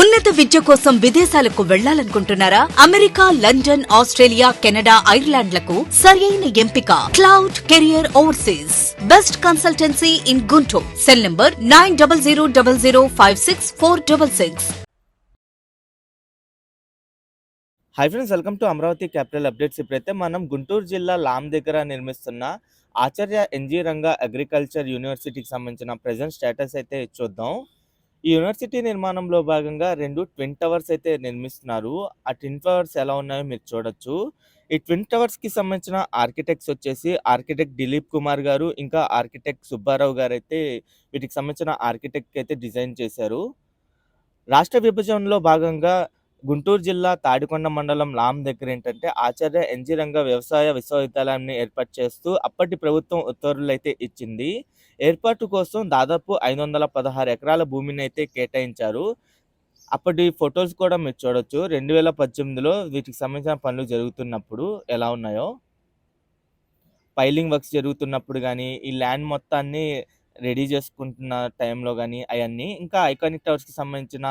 ఉన్నత విద్య కోసం విదేశాలకు వెళ్ళాలనుకుంటున్నారా? అమెరికా లండన్ ఆస్ట్రేలియా కెనడా ఐర్లాండ్లకు సరియైన ఎంపిక. Cloud career overseas. Best consultancy in Guntur. Cell number nine double zero double zero five six four double six. Hi friends welcome to Amaravati capital updates ఇప్పుడైతే మనం గుంటూరు జిల్లా లామ్ దగ్గర నిర్మిస్తున్న ఆచార్య ఎన్జీ రంగా అగ్రికల్చర్ యూనివర్సిటీకి సంబంధించిన ప్రజెంట్ స్టేటస్ అయితే చూద్దాం. ఈ యూనివర్సిటీ నిర్మాణంలో భాగంగా రెండు ట్విన్ టవర్స్ అయితే నిర్మిస్తున్నారు. ఆ ట్విన్ టవర్స్ ఎలా ఉన్నాయో మీరు చూడొచ్చు. ఈ ట్విన్ టవర్స్కి సంబంధించిన ఆర్కిటెక్ట్స్ వచ్చేసి ఆర్కిటెక్ట్ దిలీప్ కుమార్ గారు ఇంకా ఆర్కిటెక్ట్ సుబ్బారావు గారు అయితే వీటికి సంబంధించిన ఆర్కిటెక్ట్ అయితే డిజైన్ చేశారు. రాష్ట్ర విభజనలో భాగంగా గుంటూరు జిల్లా తాడికొండ మండలం లాం దగ్గర ఏంటంటే ఆచార్య ఎన్జీ రంగ వ్యవసాయ విశ్వవిద్యాలయాన్ని ఏర్పాటు చేస్తూ అప్పటి ప్రభుత్వం ఉత్తర్వులు అయితే ఇచ్చింది. ఏర్పాటు కోసం దాదాపు ఐదు వందల పదహారు ఎకరాల భూమిని అయితే కేటాయించారు. అప్పటి ఫొటోస్ కూడా మీరు చూడొచ్చు. రెండు వేల పద్దెనిమిదిలో వీటికి సంబంధించిన పనులు జరుగుతున్నప్పుడు ఎలా ఉన్నాయో. పైలింగ్ వర్క్స్ జరుగుతున్నప్పుడు కానీ ఈ ల్యాండ్ మొత్తాన్ని రెడీ చేసుకుంటున్న టైంలో కానీ అవన్నీ ఇంకా ఐకానిక్ టవర్స్కి సంబంధించిన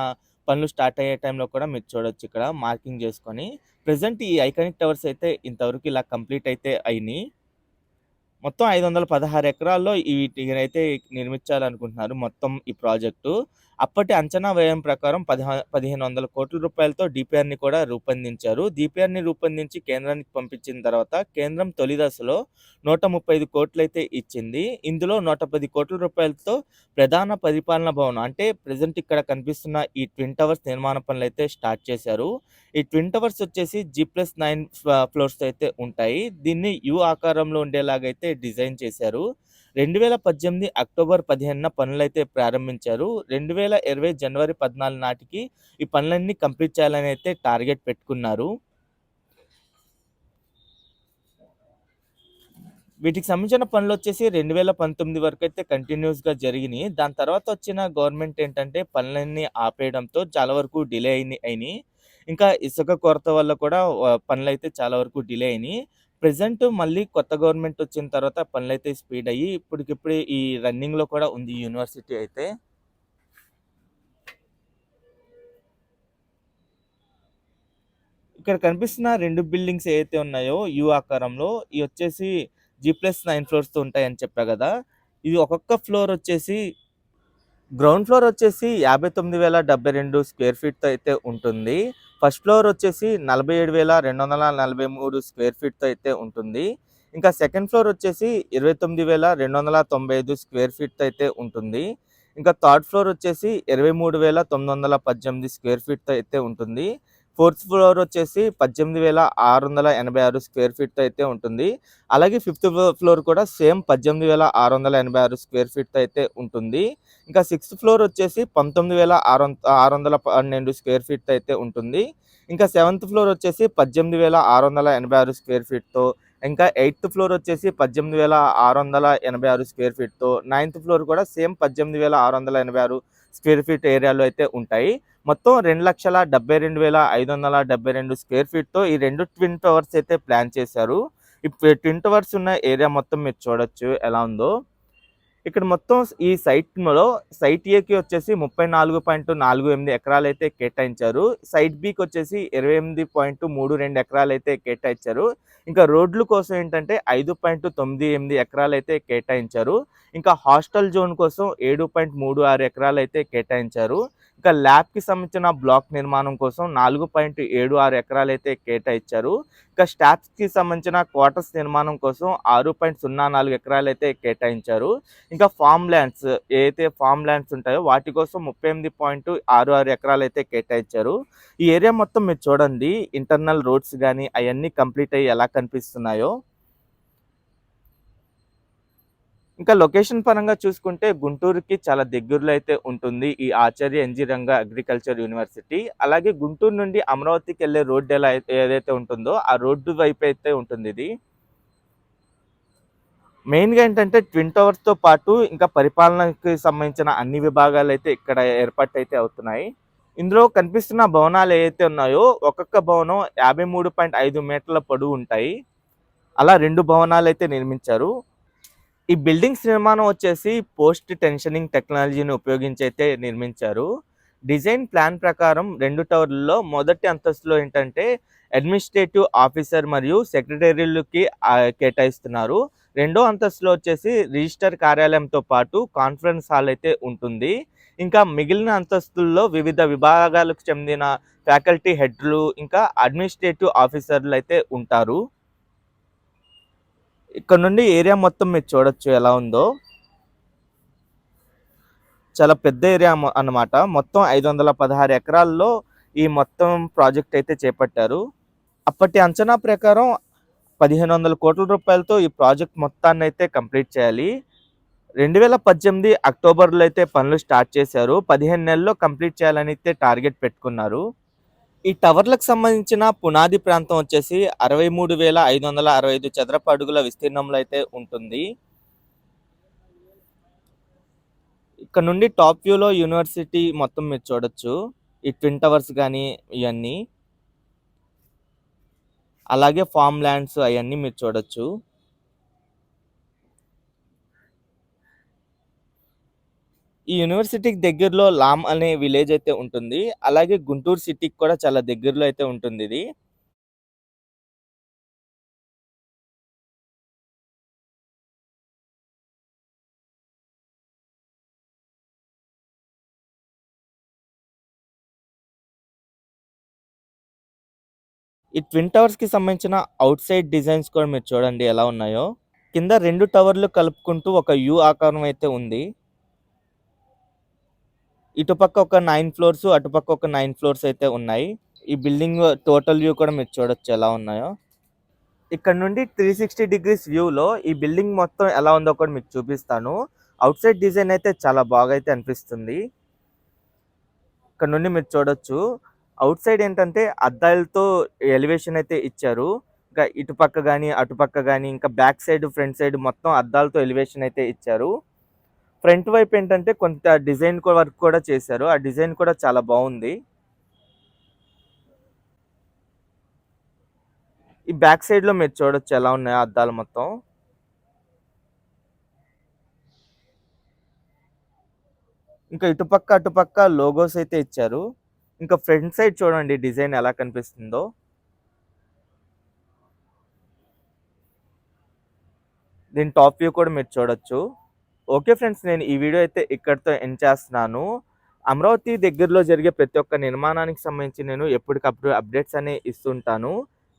పనులు స్టార్ట్ అయ్యే టైంలో కూడా మీరు చూడొచ్చు ఇక్కడ మార్కింగ్ చేసుకొని. ప్రజెంట్ ఈ ఐకానిక్ టవర్స్ అయితే ఇంతవరకు ఇలా కంప్లీట్ అయితే అయినాయి. మొత్తం ఐదు వందల పదహారు ఎకరాల్లో వీటిని అయితే నిర్మించాలనుకుంటున్నారు మొత్తం ఈ ప్రాజెక్టు. అప్పటి అంచనా వ్యయం ప్రకారం పదిహా పదిహేను వందల కోట్ల రూపాయలతో డిపిఆర్ని కూడా రూపొందించారు. డిపిఆర్ని రూపొందించి కేంద్రానికి పంపించిన తర్వాత కేంద్రం తొలి దశలో నూట ముప్పై ఐదు కోట్లు అయితే ఇచ్చింది. ఇందులో నూట పది కోట్ల రూపాయలతో ప్రధాన పరిపాలన భవనం అంటే ప్రజెంట్ ఇక్కడ కనిపిస్తున్న ఈ ట్విన్ టవర్స్ నిర్మాణ పనులు అయితే స్టార్ట్ చేశారు. ఈ ట్విన్ టవర్స్ వచ్చేసి జీ ప్లస్ నైన్ ఫ్లోర్స్ అయితే ఉంటాయి. దీన్ని యు ఆకారంలో ఉండేలాగైతే డిజైన్ చేశారు. రెండు వేల పద్దెనిమిది అక్టోబర్ పదిహేనున పనులైతే ప్రారంభించారు. రెండు వేల ఇరవై జనవరి పద్నాలుగు నాటికి ఈ పనులన్నీ కంప్లీట్ చేయాలని అయితే టార్గెట్ పెట్టుకున్నారు. వీటికి సంబంధించిన పనులు వచ్చేసి రెండు వేల పంతొమ్మిది వరకు అయితే కంటిన్యూస్గా జరిగినాయి. దాని తర్వాత వచ్చిన గవర్నమెంట్ ఏంటంటే పనులన్నీ ఆపేయడంతో చాలా వరకు డిలే అయినాయి. అయినాయి ఇంకా ఇసుక కొరత వల్ల కూడా పనులు అయితే చాలా వరకు డిలే అయినాయి. ప్రెసెంట్ మళ్ళీ కొత్త గవర్నమెంట్ వచ్చిన తర్వాత పనులు అయితే స్పీడ్ అయ్యి ఇప్పటికిప్పుడు ఈ రన్నింగ్లో కూడా ఉంది యూనివర్సిటీ అయితే. ఇక్కడ కనిపిస్తున్న రెండు బిల్డింగ్స్ ఏవైతే ఉన్నాయో యూ ఆకారంలో ఇవి వచ్చేసి జీ ప్లస్ నైన్ ఫ్లోర్స్తో ఉంటాయని చెప్పా కదా. ఇది ఒక్కొక్క ఫ్లోర్ వచ్చేసి గ్రౌండ్ ఫ్లోర్ వచ్చేసి యాభై తొమ్మిది వేల డెబ్బై రెండు స్క్వేర్ ఫీట్తో అయితే ఉంటుంది. ఫస్ట్ ఫ్లోర్ వచ్చేసి నలభై ఏడు వేల రెండు వందల నలభై మూడు స్క్వేర్ ఫీట్తో అయితే ఉంటుంది. ఇంకా సెకండ్ ఫ్లోర్ వచ్చేసి ఇరవై తొమ్మిది వేల రెండు వందల తొంభై ఐదు స్క్వేర్ ఫీట్తో అయితే ఉంటుంది. ఇంకా థర్డ్ ఫ్లోర్ వచ్చేసి ఇరవై మూడు వేల తొమ్మిది వందల పద్దెనిమిది స్క్వేర్ ఫీట్తో అయితే ఉంటుంది. ఫోర్త్ ఫ్లోర్ వచ్చేసి పద్దెనిమిది వేల ఆరు వందల ఎనభై ఆరు స్క్వేర్ ఫీట్తో అయితే ఉంటుంది. అలాగే ఫిఫ్త్ ఫ్లోర్ కూడా సేమ్ పద్దెనిమిది వేల ఆరు వందల ఎనభై ఆరు స్క్వేర్ ఫీట్తో అయితే ఉంటుంది. ఇంకా సిక్స్త్ ఫ్లోర్ వచ్చేసి పంతొమ్మిది వేల ఆరు ఆరు వందల పన్నెండు స్క్వేర్ ఫీట్తో అయితే ఉంటుంది. ఇంకా సెవెంత్ ఫ్లోర్ వచ్చేసి పద్దెనిమిది వేల ఆరు వందల ఎనభై ఆరు స్క్వేర్ ఫీట్తో ఇంకా ఎయిత్ ఫ్లోర్ వచ్చేసి పద్దెనిమిది వేల ఆరు వందల ఎనభై ఆరు స్క్వేర్ ఫీట్తో నైన్త్ ఫ్లోర్ కూడా సేమ్ పద్దెనిమిది వేల ఆరు వందల ఎనభై ఆరు స్క్వేర్ ఫీట్ ఏరియాలో అయితే ఉంటాయి. మొత్తం రెండు లక్షల డెబ్బై రెండు వేల ఐదు వందల డెబ్బై రెండు స్క్వేర్ ఫీట్తో ఈ రెండు ట్విన్ టవర్స్ అయితే ప్లాన్ చేశారు. ఇప్పుడు ట్విన్ టవర్స్ ఉన్న ఏరియా మొత్తం మీరు చూడొచ్చు ఎలా ఉందో. ఇక్కడ మొత్తం ఈ సైట్లో సైట్ ఏకి వచ్చేసి ముప్పై నాలుగు పాయింట్ నాలుగు ఎనిమిది ఎకరాలు అయితే కేటాయించారు. సైట్ బికి వచ్చేసి ఇరవై ఎనిమిది పాయింట్ మూడు రెండు ఎకరాలు అయితే కేటాయించారు. ఇంకా రోడ్ల కోసం ఏంటంటే ఐదు పాయింట్ తొమ్మిది ఎనిమిది ఎకరాలు అయితే కేటాయించారు. ఇంకా హాస్టల్ జోన్ కోసం ఏడు పాయింట్ మూడు ఆరు ఎకరాలు అయితే కేటాయించారు. ఇంకా ల్యాబ్కి సంబంధించిన బ్లాక్ నిర్మాణం కోసం నాలుగు పాయింట్ ఏడు ఆరు ఎకరాలు అయితే కేటాయించారు. ఇంకా స్టాఫ్స్కి సంబంధించిన క్వార్టర్స్ నిర్మాణం కోసం ఆరు పాయింట్ సున్నా నాలుగు ఎకరాలు అయితే కేటాయించారు. ఇంకా ఫామ్ ల్యాండ్స్ ఏదైతే ఫామ్ ల్యాండ్స్ ఉంటాయో వాటి కోసం ముప్పై ఎనిమిది పాయింట్ ఆరు ఆరు ఎకరాలు అయితే కేటాయించారు. ఈ ఏరియా మొత్తం మీరు చూడండి ఇంటర్నల్ రోడ్స్ కానీ అవన్నీ కంప్లీట్ అయ్యి ఎలా కనిపిస్తున్నాయో. ఇంకా లొకేషన్ పరంగా చూసుకుంటే గుంటూరుకి చాలా దగ్గరలో అయితే ఉంటుంది ఈ Acharya NG Ranga agriculture university. అలాగే గుంటూరు నుండి అమరావతికి వెళ్ళే రోడ్డు ఎలా ఏదైతే ఉంటుందో ఆ రోడ్డు వైపు అయితే ఉంటుంది ఇది. మెయిన్గా ఏంటంటే ట్విన్ టవర్స్తో పాటు ఇంకా పరిపాలనకి సంబంధించిన అన్ని విభాగాలు అయితే ఇక్కడ ఏర్పాటు అయితే అవుతున్నాయి. ఇందులో కనిపిస్తున్న భవనాలు ఏవైతే ఉన్నాయో ఒక్కొక్క భవనం యాభై మూడు పాయింట్ ఐదు మీటర్ల పొడవు ఉంటాయి. అలా రెండు భవనాలు అయితే నిర్మించారు. ఈ బిల్డింగ్స్ నిర్మాణం వచ్చేసి పోస్ట్ టెన్షనింగ్ టెక్నాలజీని ఉపయోగించి అయితే నిర్మించారు. డిజైన్ ప్లాన్ ప్రకారం రెండు టవర్లలో మొదటి అంతస్తులో ఏంటంటే అడ్మినిస్ట్రేటివ్ ఆఫీసర్ మరియు సెక్రటరీలకి కేటాయిస్తున్నారు. రెండో అంతస్తులో వచ్చేసి రిజిస్టర్ కార్యాలయంతో పాటు కాన్ఫరెన్స్ హాల్ అయితే ఉంటుంది. ఇంకా మిగిలిన అంతస్తుల్లో వివిధ విభాగాలకు చెందిన ఫ్యాకల్టీ హెడ్లు ఇంకా అడ్మినిస్ట్రేటివ్ ఆఫీసర్లు అయితే ఉంటారు. ఇక్కడ నుండి ఏరియా మొత్తం మీరు చూడొచ్చు ఎలా ఉందో. చాలా పెద్ద ఏరియా అన్నమాట. మొత్తం ఐదు వందల పదహారు ఎకరాల్లో ఈ మొత్తం ప్రాజెక్ట్ అయితే చేపట్టారు. అప్పటి అంచనా ప్రకారం పదిహేను వందల కోట్ల రూపాయలతో ఈ ప్రాజెక్ట్ మొత్తాన్ని అయితే కంప్లీట్ చేయాలి. రెండు వేల పద్దెనిమిది అక్టోబర్లో అయితే పనులు స్టార్ట్ చేశారు. పదిహేను నెలల్లో కంప్లీట్ చేయాలని అయితే టార్గెట్ పెట్టుకున్నారు. ఈ టవర్లకు సంబంధించిన పునాది ప్రాంతం వచ్చేసి అరవై మూడు వేల ఐదు వందల అరవై ఐదు చదరపు అడుగుల విస్తీర్ణంలో అయితే ఉంటుంది. ఇక్కడ నుండి టాప్ వ్యూలో యూనివర్సిటీ మొత్తం మీరు చూడొచ్చు. ఈ ట్విన్ టవర్స్ కానీ ఇవన్నీ. అలాగే ఫామ్ ల్యాండ్స్ అవన్నీ మీరు చూడొచ్చు. ఈ యూనివర్సిటీకి దగ్గరలో లామ్ అనే విలేజ్ అయితే ఉంటుంది. అలాగే గుంటూరు సిటీకి కూడా చాలా దగ్గరలో అయితే ఉంటుంది ఇది. ఈ ట్విన్ టవర్స్కి సంబంధించిన అవుట్ సైడ్ డిజైన్స్ కూడా మీరు చూడండి ఎలా ఉన్నాయో. కింద రెండు టవర్లు కలుపుకుంటూ ఒక యూ ఆకారం అయితే ఉంది. ఇటుపక్క ఒక నైన్ ఫ్లోర్స్ అటుపక్క ఒక నైన్ ఫ్లోర్స్ అయితే ఉన్నాయి. ఈ బిల్డింగ్ టోటల్ వ్యూ కూడా మీరు చూడొచ్చు ఎలా ఉన్నాయో. ఇక్కడ నుండి త్రీ సిక్స్టీ డిగ్రీస్ వ్యూలో ఈ బిల్డింగ్ మొత్తం ఎలా ఉందో కూడా మీకు చూపిస్తాను. అవుట్ సైడ్ డిజైన్ అయితే చాలా బాగా అయితే అనిపిస్తుంది. ఇక్కడ నుండి మీరు చూడొచ్చు. అవుట్ సైడ్ ఏంటంటే అద్దాలతో ఎలివేషన్ అయితే ఇచ్చారు. ఇంకా ఇటుపక్క కానీ అటుపక్క కానీ ఇంకా బ్యాక్ సైడ్ ఫ్రంట్ సైడ్ మొత్తం అద్దాలతో ఎలివేషన్ అయితే ఇచ్చారు. ఫ్రంట్ వైపు ఏంటంటే కొంత డిజైన్ వర్క్ కూడా చేశారు. ఆ డిజైన్ కూడా చాలా బాగుంది. ఈ బ్యాక్ సైడ్లో మీరు చూడొచ్చు ఎలా ఉన్నాయో అద్దాలు మొత్తం. ఇంకా ఇటుపక్క అటుపక్క లోగోస్ అయితే ఇచ్చారు. ఇంకా ఫ్రంట్ సైడ్ చూడండి డిజైన్ ఎలా కనిపిస్తుందో. దీని టాప్ వ్యూ కూడా మీరు చూడొచ్చు. ఓకే ఫ్రెండ్స్ నేను ఈ వీడియో అయితే ఇక్కడితో ఎండ్ చేస్తున్నాను. అమరావతి దగ్గరలో జరిగే ప్రతి ఒక్క నిర్మాణానికి సంబంధించి నేను ఎప్పటికప్పుడు అప్డేట్స్ అనేవి ఇస్తుంటాను.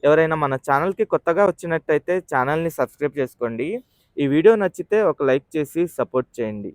ఎవరైనా మన ఛానల్కి కొత్తగా వచ్చినట్టయితే ఛానల్ని సబ్స్క్రైబ్ చేసుకోండి. ఈ వీడియో నచ్చితే ఒక లైక్ చేసి సపోర్ట్ చేయండి.